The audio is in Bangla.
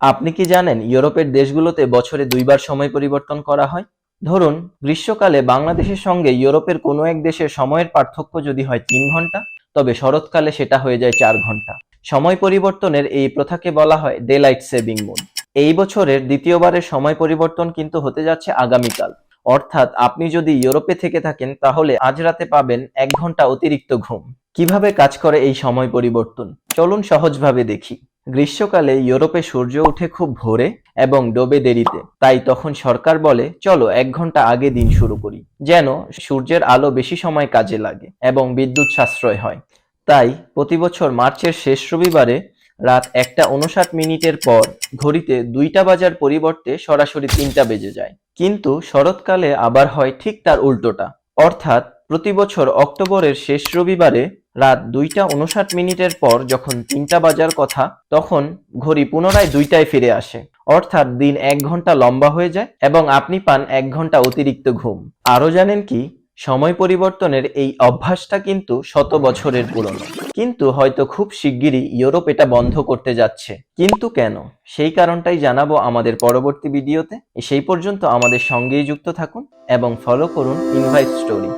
আপনি কি জানেন ইউরোপের দেশগুলোতে বছরে দুইবার সময় পরিবর্তন করা হয়? ধরুন, গ্রীষ্মকালে বাংলাদেশের সঙ্গে ইউরোপের কোনো এক দেশের সময়ের পার্থক্য যদি হয় তিন ঘণ্টা, তবে শরৎকালে সেটা হয়ে যায় চার ঘণ্টা। সময় পরিবর্তনের এই প্রথাকে বলা হয় ডে লাইট সেভিং মুন এই বছরের দ্বিতীয়বারের সময় পরিবর্তন কিন্তু হতে যাচ্ছে আগামীকাল। অর্থাৎ আপনি যদি ইউরোপে থেকে থাকেন, তাহলে আজ রাতে পাবেন এক ঘণ্টা অতিরিক্ত ঘুম। কীভাবে কাজ করে এই সময় পরিবর্তন? চলুন সহজভাবে দেখি। গ্রীষ্মকালে ইউরোপে সূর্য ওঠে খুব ভোরে এবং ডোবে দেরিতে। তাই তখন সরকার বলে, চলো এক ঘণ্টা আগে দিন শুরু করি, যেন সূর্যের আলো বেশি সময় কাজে লাগে এবং বিদ্যুৎ সাশ্রয় হয়। তাই প্রতি বছর মার্চের শেষ রবিবারে রাত একটা উনষাট মিনিটের পর ঘড়িতে দুইটা বাজার পরিবর্তে সরাসরি তিনটা বেজে যায়। কিন্তু শরৎকালে আবার হয় ঠিক তার উল্টোটা। অর্থাৎ প্রতি বছর অক্টোবরের শেষ রবিবারে রাত দুইটা উনষাট মিনিটের পর যখন তিনটা বাজার কথা, তখন ঘড়ি পুনরায় দুইটায় ফিরে আসে। অর্থাৎ দিন এক ঘণ্টা লম্বা হয়ে যায় এবং আপনি পান এক ঘণ্টা অতিরিক্ত ঘুম। আরও জানেন কি? সময় পরিবর্তনের এই অভ্যাসটা কিন্তু শত বছরের পুরনো। কিন্তু হয়তো খুব শিগগিরই ইউরোপ এটা বন্ধ করতে যাচ্ছে। কিন্তু কেন? সেই কারণটাই জানাব আমাদের পরবর্তী ভিডিওতে। সেই পর্যন্ত আমাদের সঙ্গেই যুক্ত থাকুন এবং ফলো করুন ইনভাইট স্টোরি।